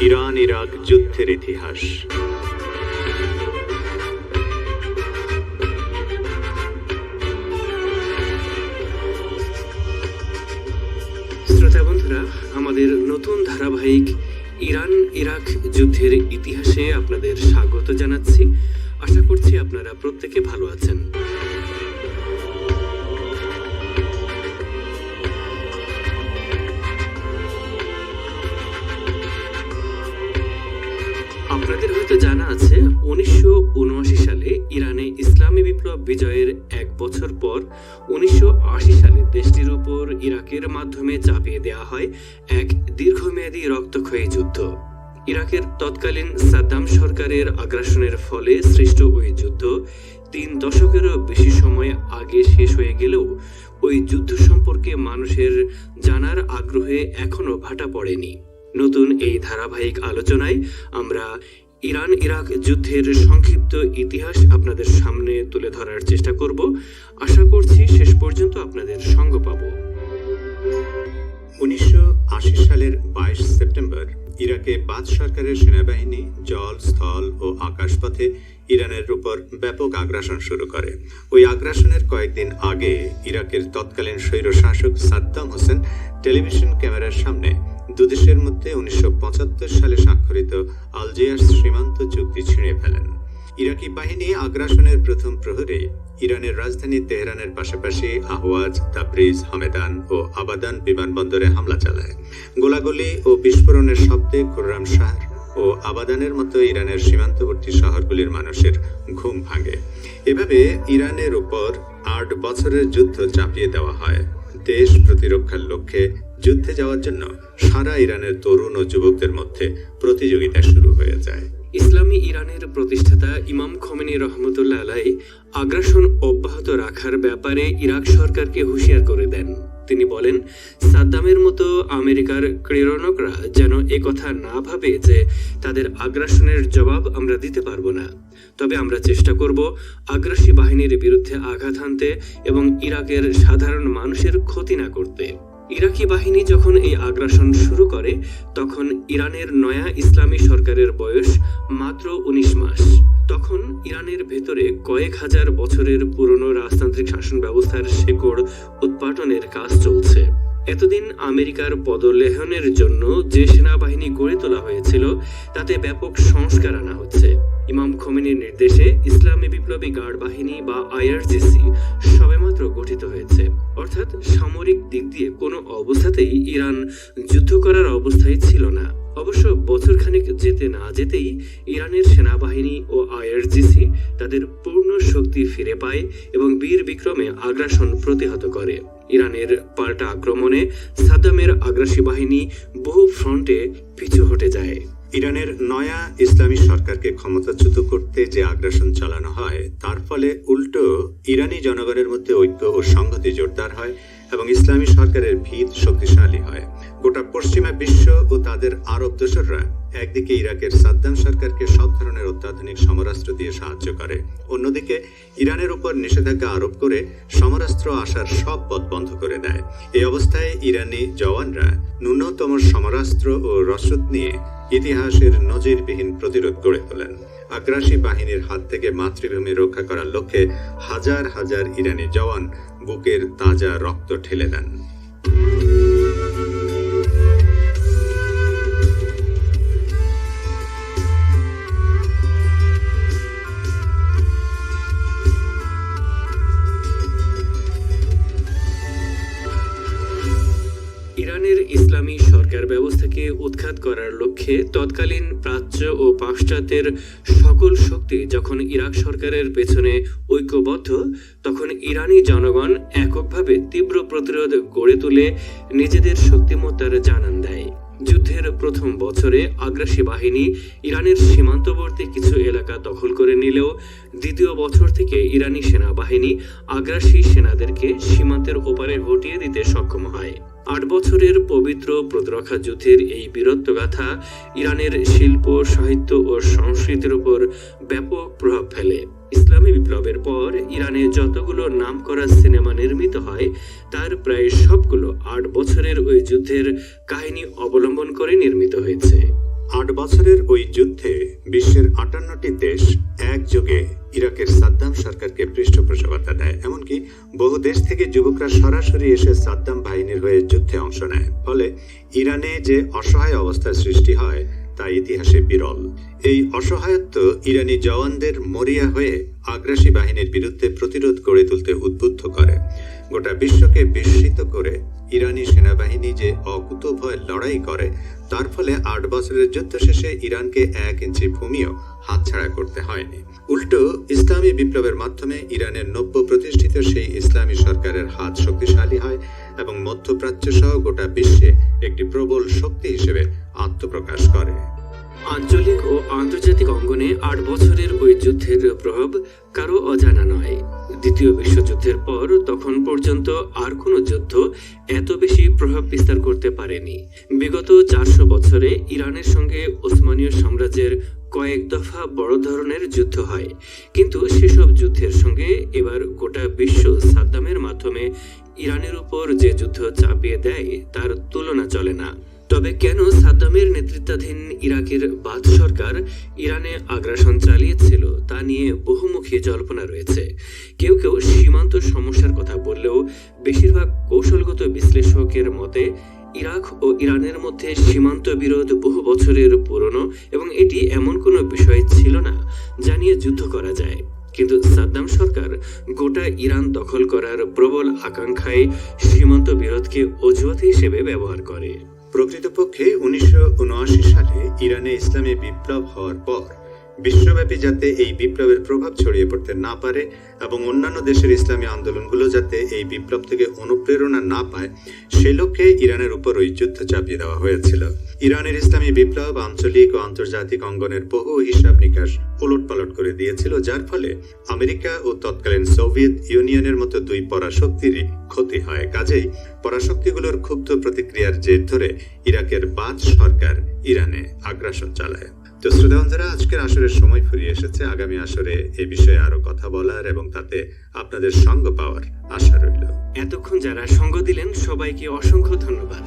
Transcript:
Iran Iraq যুদ্ধের ইতিহাস। শ্রোতা বন্ধুরা, আমাদের নতুন ধারাবাহিক ইরান ইরাক যুদ্ধের ইতিহাসে আপনাদের স্বাগত জানাচ্ছি। আশা করছি আপনারা প্রত্যেকে ভালো আছেন। বিজয়ের এক বছর পর উনিশশো সালে দেশটির উপর ইরাকের মাধ্যমে চাপিয়ে দেওয়া হয় এক দীর্ঘমেয়াদী রক্তক্ষয়ী যুদ্ধ। ইরাকের তৎকালীন সাদ্দাম সরকারের আগ্রাসনের ফলে সৃষ্ট ওই যুদ্ধ তিন দশকেরও বেশি সময় আগে শেষ হয়ে গেলেও ওই যুদ্ধ সম্পর্কে মানুষের জানার আগ্রহে এখনও ভাটা পড়েনি। নতুন এই ধারাবাহিক আলোচনায় আমরা ইরান ইরাক যুদ্ধের সংক্ষিপ্ত ইতিহাস আপনাদের সামনে তুলে ধরার চেষ্টা করব। আশা করছি শেষ পর্যন্ত আপনাদের সঙ্গ পাব। উনিশশো আশি সালের বাইশ সেপ্টেম্বর, ইরাকে বাদ সরকারের সেনাবাহিনী জল, স্থল ও আকাশপথে ইরানের উপর ব্যাপক আগ্রাসন শুরু করে। ওই আগ্রাসনের কয়েকদিন আগে ইরাকের তৎকালীন স্বৈরশাসক সাদ্দাম হোসেন টেলিভিশন ক্যামেরার সামনে দুদেশের মধ্যে উনিশশো পঁচাত্তর সালে স্বাক্ষরিত আলজিয়ার্স সীমান্ত চুক্তি ছিঁড়ে ফেলেন। ইরাকি বাহিনী আগ্রাসনের প্রথম প্রহরে ইরানের রাজধানী তেহরানের পাশাপাশি আহওয়াজ, তাবরিজ, হামেদান ও আবাদান বিমানবন্দরে হামলা চালায়। গোলাগুলি ও বিস্ফোরণের শব্দে খুররাম শাহর ও আবাদানের মতো ইরানের সীমান্তবর্তী শহরগুলির মানুষের ঘুম ভাঙে। এভাবে ইরানের উপর আট বছরের যুদ্ধ চাপিয়ে দেওয়া হয়। দেশ প্রতিরক্ষার লক্ষ্যে যুদ্ধে যাওয়ার জন্য সারা ইরানের তরুণ ও যুবকদের মধ্যে প্রতিযোগিতা শুরু হয়ে যায়। ইসলামী ইরানের প্রতিষ্ঠাতা ইমাম খমেনি রহমতুল্লাহ আলাই আগ্রাসন অব্যাহত রাখার ব্যাপারে ইরাক সরকারকে হুঁশিয়ার করে দেন। তিনি বলেন, সাদ্দামের মতো আমেরিকার ক্রীড়নকরা যেন কথা না ভাবে যে তাদের আগ্রাসনের জবাব আমরা দিতে পারব না। তবে আমরা চেষ্টা করব আগ্রাসী বাহিনীর বিরুদ্ধে আঘাত হানতে এবং ইরাকের সাধারণ মানুষের ক্ষতি না করতে। ইরাকি বাহিনী যখন এই আগ্রাসন শুরু করে, তখন ইরানের নয়া ইসলামী সরকারের বয়স মাত্র উনিশ মাস। তখন ইরানের ভেতরে কয়েক হাজার বছরের পুরনো রাজতান্ত্রিক শাসন ব্যবস্থার শেকড় উৎপাটনের কাজ চলছে। এতদিন আমেরিকার পদলেহনের জন্য যে সেনাবাহিনী গড়ে তোলা হয়েছিল, তাতে ব্যাপক সংস্কার আনা হচ্ছে। ইমাম খমেনির নির্দেশে ইসলামী বিপ্লবী গার্ড বাহিনী বা আইআরজিসি সবেমাত্র গঠিত হয়েছে। অর্থাৎ সামরিক দিক দিয়ে কোনো অবস্থাতেই ইরান যুদ্ধ করার অবস্থায় ছিল না। অবশ্য বছরখানেক যেতে না যেতেই ইরানের সেনাবাহিনী ও আইআরজিসি তাদের পূর্ণ শক্তি ফিরে পায় এবং বীর বিক্রমে আগ্রাসন প্রতিহত করে। ইরানের পাল্টা আক্রমণে সাদ্দামের আগ্রাসী বাহিনী বহু ফ্রন্টে পিছু হটে যায়। ইরানের নয়া ইসলামী সরকারকে ক্ষমতাচ্যুত করতে যে আগ্রাসন চালানো হয়, তার ফলে উল্টো ইরানি জনগণের মধ্যে ঐক্য ও সংহতি জোরদার হয়। এবং ইসলামী সরকারের ভিত শক্তিশালী হয়। গোটা পশ্চিমা বিশ্ব ও তাদের আরব দোসররা একদিকে ইরাকের সাদ্দাম সরকারকে সব ধরনের অত্যাধুনিক সমরাস্ত্র দিয়ে সাহায্য করে, অন্যদিকে ইরানের উপর নিষেধাজ্ঞা আরোপ করে সমরাস্ত্র আসার সব পথ বন্ধ করে দেয়। এই অবস্থায় ইরানি জওয়ানরা ন্যূনতম সমরাস্ত্র ও রসদ নিয়ে ইতিহাসের নজিরবিহীন প্রতিরোধ গড়ে তোলেন। আগ্রাসী বাহিনীর হাত থেকে মাতৃভূমি রক্ষা করার লক্ষ্যে হাজার হাজার ইরানি জওয়ান বুকের তাজা রক্ত ঠেলে দেন। ইসলামী সরকার ব্যবস্থাকে উৎখাত করার লক্ষ্যে তৎকালীন প্রাচ্য ও পাশ্চাত্যের সকল শক্তি যখন ইরাক সরকারের পেছনে ঐক্যবদ্ধ, তখন ইরানি জনগণ এককভাবে তীব্র প্রতিরোধ গড়ে তুলে নিজেদের শক্তিমত্তার জানান দেয়। যুদ্ধের প্রথম বছরে আগ্রাসী বাহিনী ইরানের সীমান্তবর্তী কিছু এলাকা দখল করে নিলেও দ্বিতীয় বছর থেকে ইরানি সেনাবাহিনী আগ্রাসী সেনাদেরকে সীমান্তের ওপারে হটিয়ে দিতে সক্ষম হয়। আট বছরের পবিত্র প্রতিরক্ষা যুদ্ধের এই বীরত্বগাথা ইরানের শিল্প, সাহিত্য ও সংস্কৃতির উপর ব্যাপক প্রভাব ফেলে। ইসলামী বিপ্লবের পর ইরানে যতগুলো নামকরা সিনেমা নির্মিত হয় প্রায় সবগুলো আট বছরের ওই যুদ্ধের কাহিনী অবলম্বন করে নির্মিত হয়েছে। আট বছরের ওই যুদ্ধে বিশ্বের আটান্নটি দেশ একযোগে ইরাকের সাদ্দাম সরকারকে পৃষ্ঠপোষকতা দেয়। এমনকি বহু দেশ থেকে যুবকরা সরাসরি এসে সাদ্দাম বাহিনীর হয়ে যুদ্ধে অংশ নেয়। ফলে ইরানে যে অসহায় অবস্থার সৃষ্টি হয় তা ইতিহাসে বিরল। এই অসহায়ত্ব ইরানি জওয়ানদের মরিয়া হয়ে আগ্রাসী বাহিনীর বিরুদ্ধে প্রতিরোধ গড়ে তুলতে উদ্বুদ্ধ করে। গোটা বিশ্বকে বিস্মিত করে ইরানি সেনাবাহিনী যে অকুতভয় লড়াই করে, তার ফলে আট বছরের যুদ্ধ শেষে ইরানকে এক ইঞ্চি ভূমিও হাতছাড়া করতে হয়নি। উল্টো, ইসলামী বিপ্লবের মাধ্যমে ইরানের নব্য প্রতিষ্ঠিত সেই ইসলামী সরকারের হাত শক্তিশালী হয় এবং মধ্যপ্রাচ্য সহ গোটা বিশ্বে একটি প্রবল শক্তি হিসেবে আত্মপ্রকাশ করে। আঞ্চলিক ও আন্তর্জাতিক অঙ্গনে আট বছরের ওই যুদ্ধের প্রভাব কারও অজানা নয়। দ্বিতীয় বিশ্বযুদ্ধের পর তখন পর্যন্ত আর কোনো যুদ্ধ এত বেশি প্রভাব বিস্তার করতে পারেনি। বিগত চারশো বছরে ইরানের সঙ্গে ওসমানীয় সাম্রাজ্যের কয়েক দফা বড় ধরনের যুদ্ধ হয়। কিন্তু সেসব যুদ্ধের সঙ্গে এবার গোটা বিশ্ব সাদ্দামের মাধ্যমে ইরানের উপর যে যুদ্ধ চাপিয়ে দেয়, তার তুলনা চলে না। তবে কেন সাদ্দামের নেতৃত্বাধীন ইরাকের বাদ সরকার ইরানে আগ্রাসন চালিয়েছিল, তা নিয়ে বহুমুখী জল্পনা রয়েছে। কেউ কেউ সীমান্ত সমস্যার কথা বললেও বেশিরভাগ কৌশলগত বিশ্লেষকের মতে, ইরাক ও ইরানের মধ্যে সীমান্ত বিরোধ বহু বছরের পুরনো এবং এটি এমন কোনো বিষয় ছিল না যা নিয়ে যুদ্ধ করা যায়। কিন্তু সাদ্দাম সরকার গোটা ইরান দখল করার প্রবল আকাঙ্ক্ষায় সীমান্ত বিরোধকে অজুহাত হিসেবে ব্যবহার করে। প্রকৃতপক্ষে উনিশশো উনআশি সালে ইরানে ইসলামী বিপ্লব হওয়ার পর বিশ্বব্যাপী যাতে এই বিপ্লবের প্রভাব ছড়িয়ে পড়তে না পারে এবং অন্যান্য দেশের ইসলামী আন্দোলনগুলো যাতে এই বিপ্লব থেকে অনুপ্রেরণা না পায়, সে লক্ষ্যে ইরানের উপর ওই যুদ্ধ চাপিয়ে দেওয়া হয়েছিল। ইরানের ইসলামী বিপ্লব আঞ্চলিক ও আন্তর্জাতিক অঙ্গনের বহু হিসাব নিকাশ উলটপালট করে দিয়েছিল, যার ফলে আমেরিকা ও তৎকালীন সোভিয়েত ইউনিয়নের মতো দুই পরাশক্তিরই ক্ষতি হয়। কাজেই পরাশক্তিগুলোর ক্ষুব্ধ প্রতিক্রিয়ার জের ধরে ইরাকের বাদ সরকার ইরানে আগ্রাসন চালায়। তো শ্রোতা বন্ধুরা আজকের আসরের সময় ফুরিয়ে এসেছে। আগামী আসরে এ বিষয়ে আরও কথা বলার এবং তাতে আপনাদের সঙ্গ পাওয়ার আশা রইল। এতক্ষণ যারা সঙ্গ দিলেন, সবাইকে অসংখ্য ধন্যবাদ।